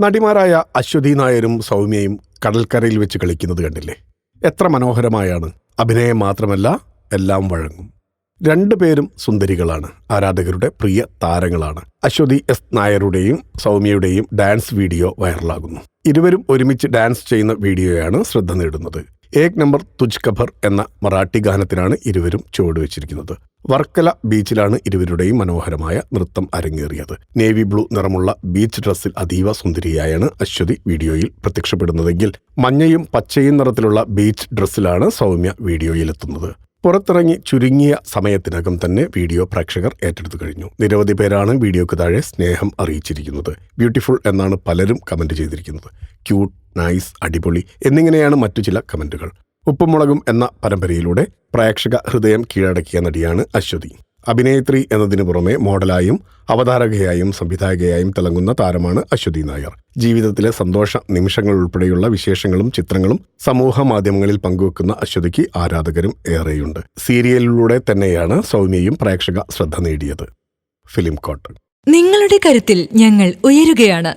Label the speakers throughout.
Speaker 1: നടിമാരായ അശ്വതി നായരും സൗമ്യയും കടൽക്കരയിൽ വെച്ച് കളിക്കുന്നത് കണ്ടില്ലേ? എത്ര മനോഹരമായാണ്. അഭിനയം മാത്രമല്ല എല്ലാം വഴങ്ങും. രണ്ടുപേരും സുന്ദരികളാണ്. ആരാധകരുടെ പ്രിയ താരങ്ങളാണ്. അശ്വതി എസ് നായരുടെയും സൗമ്യയുടെയും ഡാൻസ് വീഡിയോ വൈറലാകുന്നു. ഇരുവരും ഒരുമിച്ച് ഡാൻസ് ചെയ്യുന്ന വീഡിയോയാണ് ശ്രദ്ധ നേടുന്നത്. ഏക് നമ്പർ തുജ് കഭർ എന്ന മറാഠി ഗാനത്തിനാണ് ഇരുവരും ചുവടുവെച്ചിരിക്കുന്നത് വർക്കല ബീച്ചിലാണ് ഇരുവരുടെയും മനോഹരമായ നൃത്തം അരങ്ങേറിയത്. നേവി ബ്ലൂ നിറമുള്ള ബീച്ച് ഡ്രസ്സിൽ അതീവ സുന്ദരിയായാണ് അശ്വതി വീഡിയോയിൽ പ്രത്യക്ഷപ്പെടുന്നതെങ്കിൽ മഞ്ഞയും പച്ചയും നിറത്തിലുള്ള ബീച്ച് ഡ്രസ്സിലാണ് സൗമ്യ വീഡിയോയിലെത്തുന്നത്. പുറത്തിറങ്ങി ചുരുങ്ങിയ സമയത്തിനകം തന്നെ വീഡിയോ പ്രേക്ഷകർ ഏറ്റെടുത്തു കഴിഞ്ഞു. നിരവധി പേരാണ് വീഡിയോക്ക് താഴെ സ്നേഹം അറിയിച്ചിരിക്കുന്നത്. ബ്യൂട്ടിഫുൾ എന്നാണ് പലരും കമന്റ് ചെയ്തിരിക്കുന്നത്. ക്യൂട്ട് നൈസ് അടിപൊളി എന്നിങ്ങനെയാണ് മറ്റു ചില കമന്റുകൾ. ഉപ്പുമുളകും എന്ന പരമ്പരയിലൂടെ പ്രേക്ഷക ഹൃദയം കീഴടക്കിയ നടിയാണ് അശ്വതി. അഭിനേത്രി എന്നതിനു പുറമെ മോഡലായും അവതാരകയായും സംവിധായകയായും തിളങ്ങുന്ന താരമാണ് അശ്വതി നായർ. ജീവിതത്തിലെ സന്തോഷ നിമിഷങ്ങൾ ഉൾപ്പെടെയുള്ള വിശേഷങ്ങളും ചിത്രങ്ങളും സമൂഹ മാധ്യമങ്ങളിൽ പങ്കുവെക്കുന്ന അശ്വതിക്ക് ആരാധകരും ഏറെയുണ്ട്. സീരിയലിലൂടെ തന്നെയാണ് സൗമ്യയും പ്രേക്ഷക ശ്രദ്ധ നേടിയത്. ഫിലിം കോട്ട്.
Speaker 2: നിങ്ങളുടെ കരുത്തിൽ ഞങ്ങൾ ഉയരുകയാണ്.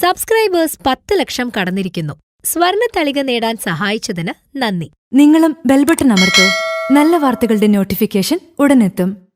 Speaker 3: സബ്സ്ക്രൈബേഴ്സ് പത്ത് ലക്ഷം കടന്നിരിക്കുന്നു. സ്വർണ തളിക നേടാൻ സഹായിച്ചതിന് നന്ദി.
Speaker 2: നിങ്ങളും ബെൽബട്ടൺ അമർത്തോ. നല്ല വാർത്തകളുടെ നോട്ടിഫിക്കേഷൻ ഉടനെത്തും.